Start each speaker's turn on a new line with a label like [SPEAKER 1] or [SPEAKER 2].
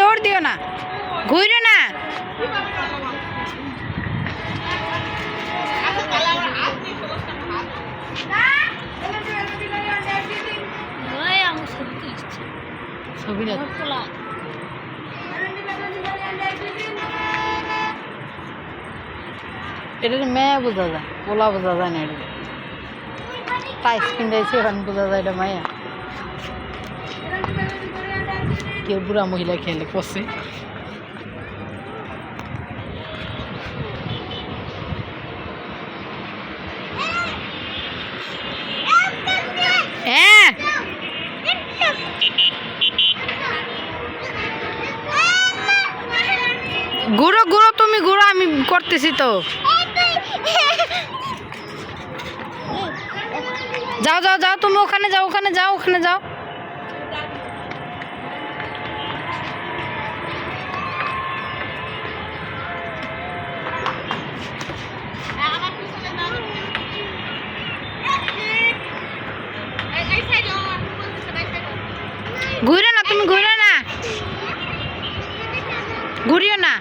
[SPEAKER 1] না দিও না।
[SPEAKER 2] ছবি
[SPEAKER 1] না। এটা মেয়ে বোঝা যায়, পোলা বোঝা যায় না এটা। টাইস কিনতেছি ওখানে বোঝা যায় এটা মায়া। কেউ বুড়া মহিলা খেলে করছে ঘুরো ঘুরো তুমি ঘুরো আমি করতেছি তো। যাও যাও যাও, তুমি ওখানে যাও ওখানে যাও ওখানে যাও। ঘুরো না তুমি ঘুরে না। ঘুরিও না।